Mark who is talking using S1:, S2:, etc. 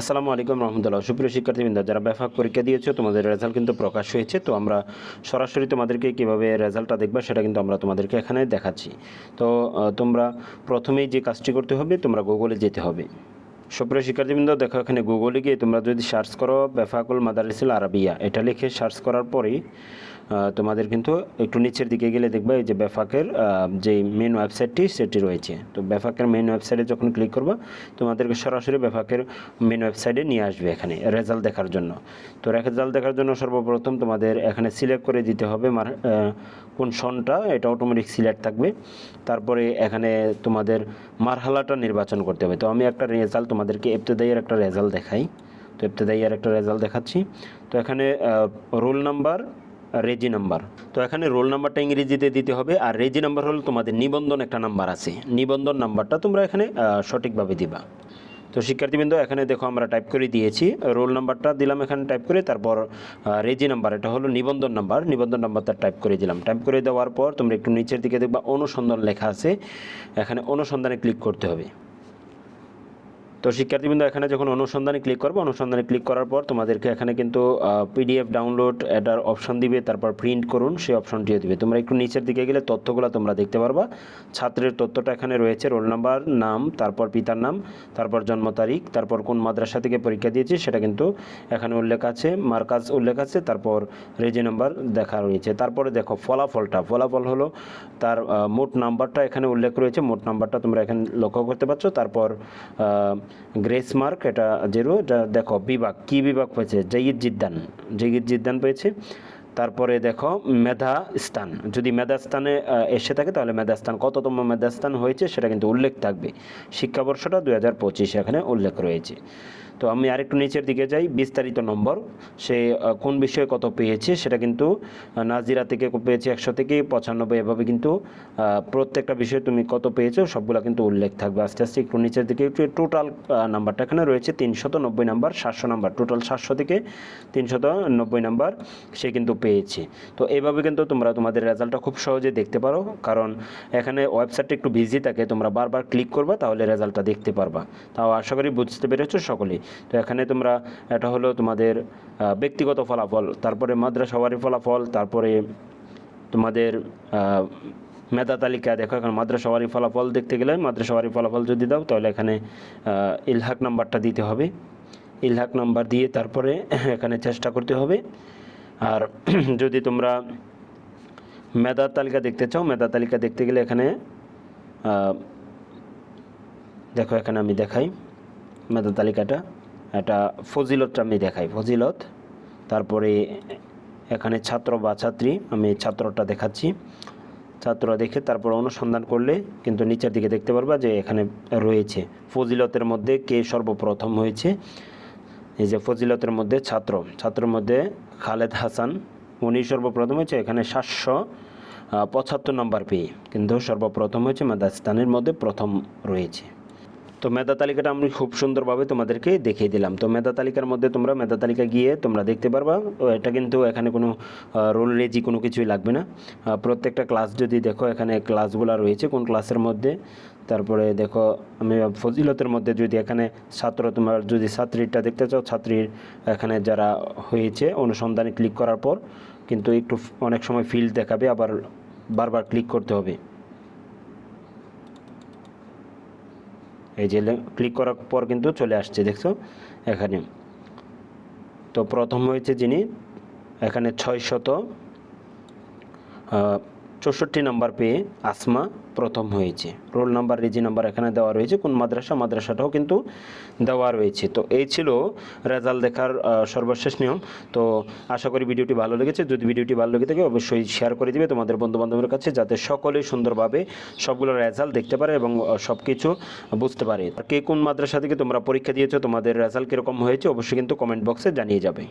S1: আসসালামু আলাইকুম রহমতুল্লাহ। সুপ্রিয় শিক্ষার্থীবৃন্দ, যারা ব্যাপক পরীক্ষা দিয়েছ, তোমাদের রেজাল্ট কিন্তু প্রকাশ হয়েছে। তো আমরা সরাসরি তোমাদেরকে কীভাবে রেজাল্টটা দেখবা, সেটা কিন্তু আমরা তোমাদেরকে এখানে দেখাচ্ছি। তো তোমরা প্রথমেই যে কাজটি করতে হবে, তোমরা গুগলে যেতে হবে। সুপ্রিয় শিক্ষার্থীবৃন্দ, দেখো এখানে গুগলে গিয়ে তোমরা যদি সার্চ করো বেফাকুল মাদারিসুল আরাবিয়া, এটা লিখে সার্চ করার পরেই তোমাদের কিন্তু একটু নিচের দিকে গেলে দেখবে এই যে বেফাকের আহ, যে মেন ওয়েবসাইটটি সেটি রয়েছে। তো বেফাকের মেন ওয়েবসাইটে যখন ক্লিক করবা তোমাদেরকে সরাসরি বেফাকের মেন ওয়েবসাইটে নিয়ে আসবে এখানে রেজাল্ট দেখার জন্য। তো রেজাল্ট দেখার জন্য সর্বপ্রথম তোমাদের এখানে সিলেক্ট করে দিতে হবে কোন সনটা এটা অটোমেটিক সিলেক্ট থাকবে। তারপরে এখানে তোমাদের মারহালাটা নির্বাচন করতে হবে। তো আমি একটা রেজাল্ট তোমাদেরকে এফতেদাইয়ের একটা রেজাল্ট দেখাই। তো এফতেদাইয়ের একটা রেজাল্ট দেখাচ্ছি। তো এখানে রোল নাম্বার রেজি নাম্বার। তো এখানে রোল নাম্বারটা ইংরেজিতে দিতে হবে আর রেজি নাম্বার হলো তোমাদের নিবন্ধন একটা নাম্বার আছে। নিবন্ধন নাম্বারটা তোমরা এখানে সঠিকভাবে দিবা। তো শিক্ষার্থীবৃন্দ, এখানে দেখো আমরা টাইপ করে দিয়েছি। রোল নাম্বারটা দিলাম এখানে টাইপ করে, তারপর রেজি নাম্বার, এটা হলো নিবন্ধন নাম্বার। নিবন্ধন নাম্বারটা টাইপ করে দিলাম। টাইপ করে দেওয়ার পর তোমরা একটু নিচের দিকে দেখবা, অনুসন্ধান লেখা আছে। এখানে অনুসন্ধানে ক্লিক করতে হবে। তো শিক্ষার্থীবৃন্দ, এখানে যখন অনুসন্ধানে ক্লিক করবে, অনুসন্ধানে ক্লিক করার পর তোমাদেরকে এখানে কিন্তু পিডিএফ ডাউনলোড এটার অপশন দিবে, তারপর প্রিন্ট করুন, সেই অপশনটিও দিবে। তোমরা একটু নিচের দিকে গেলে তথ্যগুলো তোমরা দেখতে পারবা। ছাত্রের তথ্যটা এখানে রয়েছে রোল নাম্বার নাম, তারপর পিতার নাম, তারপর জন্ম তারিখ, তারপর কোন মাদ্রাসা থেকে পরীক্ষা দিয়েছে, সেটা কিন্তু এখানে উল্লেখ আছে মার্কাজ উল্লেখ আছে, তারপর রেজি নাম্বার দেখা রয়েছে। তারপরে দেখো, ফলাফলটা, ফলাফল হলো তার মোট নাম্বারটা এখানে উল্লেখ রয়েছে, মোট নাম্বারটা তোমরা এখানে লক্ষ্য করতে পারছ। তারপর গ্রেস মার্ক, এটা জিরো, এটা দেখো বিভাগ, কি বিভাগ পেয়েছে জয়ীদ জিদ্দান জয়ীদ জিদ্দান পেয়েছে। তারপরে দেখো মেধা স্থান, যদি মেধা স্থানে এসে থাকে, তাহলে মেধা স্থান, কততম মেধা স্থান হয়েছে সেটা কিন্তু উল্লেখ থাকবে। শিক্ষাবর্ষটা দুই হাজার পঁচিশে এখানে উল্লেখ রয়েছে। তো আমি আরেকটু নিচের দিকে যাই, বিস্তারিত নম্বর, সে কোন বিষয়ে কত পেয়েছে সেটা কিন্তু নাজিরা থেকে পেয়েছে একশো থেকে পঁচানব্বই, এভাবে কিন্তু প্রত্যেকটা বিষয়ে তুমি কত পেয়েছ সবগুলো কিন্তু উল্লেখ থাকবে। আস্তে আস্তে একটু নিচের দিকে একটু টোটাল নাম্বারটা এখানে রয়েছে, তিনশত নব্বই নাম্বার সাতশো নাম্বার টোটাল সাতশো থেকে তিনশত নব্বই নাম্বার সে কিন্তু পেয়েছে। তো এভাবে কিন্তু তোমরা তোমাদের রেজাল্টটা খুব সহজে দেখতে পারো, কারণ এখানে ওয়েবসাইটটা একটু বিজি থাকে, তোমরা বারবার ক্লিক করবা তাহলে রেজাল্টটা দেখতে পারবা। তাও আশা করি বুঝতে পেরেছ সকলেই। তো এখানে তোমরা, এটা হলো তোমাদের ব্যক্তিগত ফলাফল, তারপরে মাদ্রাসাওয়ারি ফলাফল, তারপরে তোমাদের মেধা তালিকা, দেখো এখন মাদ্রাসাওয়ারি ফলাফল দেখতে গেলে মাদ্রাসাওয়ারি ফলাফল যদি দাও তাহলে এখানে ইলহাক নাম্বারটা দিতে হবে। ইলহাক নাম্বার দিয়ে তারপরে এখানে চেষ্টা করতে হবে। আর যদি তোমরা মেধা তালিকা দেখতে চাও, মেধা তালিকা দেখতে গেলে এখানে দেখো এখানে আমি দেখাই। মেধা তালিকাটা এটা ফজিলতটা আমি দেখাই, ফজিলত। তারপরে এখানে ছাত্র বা ছাত্রী, আমি ছাত্রটা দেখাচ্ছি। ছাত্র দেখে তারপর অনুসন্ধান করলে কিন্তু নিচের দিকে দেখতে পারবা যে এখানে রয়েছে। ফজিলতের মধ্যে কে সর্বপ্রথম হয়েছে? এই যে ফজিলতের মধ্যে ছাত্র। ছাত্রের মধ্যে খালেদ হাসান, উনি সর্বপ্রথম হয়েছে, এখানে সাতশো পঁচাত্তর নম্বর পেয়ে। কিন্তু সর্বপ্রথম হয়েছে মাদাস্তানের মধ্যে প্রথম রয়েছে। তো মেধা তালিকাটা আমি খুব সুন্দরভাবে তোমাদেরকে দেখিয়ে দিলাম। তো মেধা তালিকার মধ্যে তোমরা মেধা তালিকা গিয়ে তোমরা দেখতে পারবা। এটা কিন্তু এখানে কোনো রোল রেজি কোনো কিছুই লাগবে না। প্রত্যেকটা ক্লাস যদি দেখো, এখানে ক্লাসগুলো রয়েছে কোন ক্লাসের মধ্যে। তারপরে দেখো, আমি ফজিলতের মধ্যে যদি এখানে ছাত্র তোমার, যদি ছাত্রীটা দেখতে চাও, ছাত্রীর এখানে যারা হয়েছে, অনুসন্ধানে ক্লিক করার পর কিন্তু একটু অনেক সময় ফিল্ড দেখাবে, আবার বারবার ক্লিক করতে হবে। এই যে ক্লিক করার পর কিন্তু চলে আসছে, দেখছ? এখানে। তো প্রথম হয়েছে যিনি? এখানে ছয় শত চৌষট্টি নাম্বার পেয়ে আসমা প্রথম হয়েছে। রোল নাম্বার, রেজি নাম্বার এখানে দেওয়া রয়েছে। কোন মাদ্রাসা? মাদ্রাসাটাও কিন্তু দেওয়া রয়েছে। তো এই ছিল রেজাল্ট দেখার সর্বশেষ নিয়ম। তো আশা করি ভিডিওটি ভালো লেগেছে। যদি ভিডিওটি ভালো লেগে থাকে, অবশ্যই শেয়ার করে দিবে তোমাদের বন্ধু বান্ধবের কাছে যাতে সকলেই সুন্দরভাবে সবগুলো রেজাল্ট দেখতে পারে এবং সব কিছু বুঝতে পারে। কে কোন মাদ্রাসা থেকে তোমরা পরীক্ষা দিয়েছ, তোমাদের রেজাল্ট কীরকম হয়েছে, অবশ্যই কিন্তু কমেন্ট বক্সে জানিয়ে যাবে।